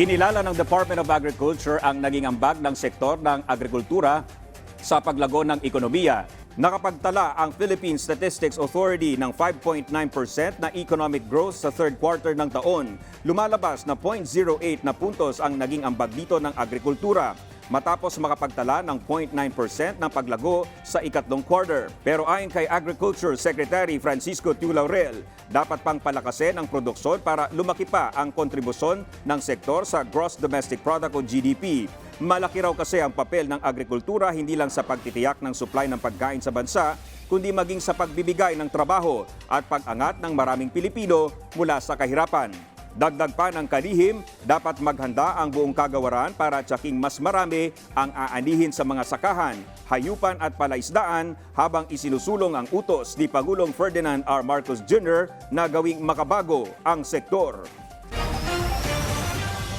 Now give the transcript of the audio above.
Kinilala ng Department of Agriculture ang naging ambag ng sektor ng agrikultura sa paglago ng ekonomiya. Nakapagtala ang Philippine Statistics Authority ng 5.9% na economic growth sa third quarter ng taon. Lumalabas na 0.08 na puntos ang naging ambag dito ng agrikultura matapos makapagtala ng 0.9% ng paglago sa ikatlong quarter. Pero ayon kay Agriculture Secretary Francisco Tiu Laurel, dapat pang palakasin ang produksyon para lumaki pa ang kontribusyon ng sektor sa Gross Domestic Product o GDP. Malaki raw kasi ang papel ng agrikultura hindi lang sa pagtitiyak ng supply ng pagkain sa bansa, kundi maging sa pagbibigay ng trabaho at pag-angat ng maraming Pilipino mula sa kahirapan. Dagdag pa ng kalihim, dapat maghanda ang buong kagawaran para tsaking mas marami ang aanihin sa mga sakahan, hayupan at palaisdaan habang isinusulong ang utos ni Pangulong Ferdinand R. Marcos Jr. na gawing makabago ang sektor.